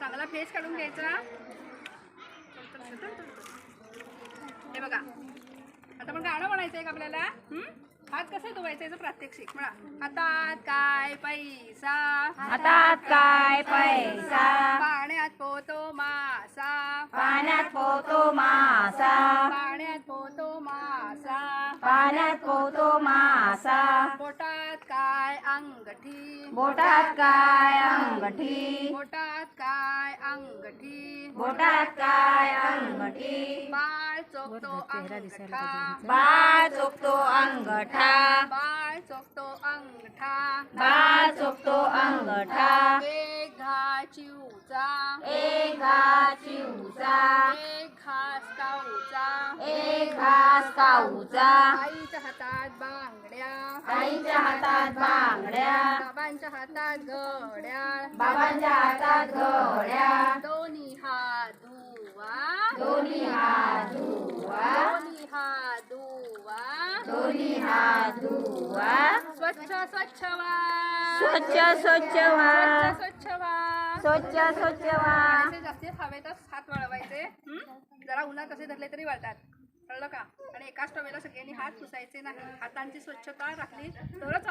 चांगला फेस काढून घ्यायचा. हे बघा. आता पण गाणं म्हणायचं आहे का आपल्याला? हात कसे धुवायचे याचं प्रात्यक्षिक? म्हणा हातात काय पैसा? हातात काय पैसा? पाण्यात पोतो मासा. पाण्यात पोतो मासा. पाण्यात पोतो मासा. पाण्यात पोतो मासा. बोटात काय अंगठी? बोटात काय अंगठी. बोटात काय अंगठी? बोटात काय अंगठी. बाळ चोखतो अंगठा. बाळ चोखतो अंगठा. बाळ चोखतो अंगठा. बाळ चोखतो अंगठा. एक घा चिवचा एक घास चिवचा एक घास काऊचा एक घास काऊचा आईच्या हातात बांगड्या. आईच्या हातात बांगड्या. बाबांच्या हातात घड्याळ बाबांच्या हातात घड्या. दोन्ही हात धुवा. दोन्ही हात धुवा. दोन्ही हात धुवा. दोन्ही हात धुवा. स्वच्छ स्वच्छ वा. स्वच्छ स्वच्छ व्हा स्वच्छ व्हा स्वच्छ स्वच्छ असे जास्तीत हवेतच हात वळवायचे. हं? जरा उन्हात असे धरले तरी वळतात. कळलं का? आणि एकाच टवेला सगळ्यांनी हात पुसायचे नाही. हातांची स्वच्छता राखली. तरच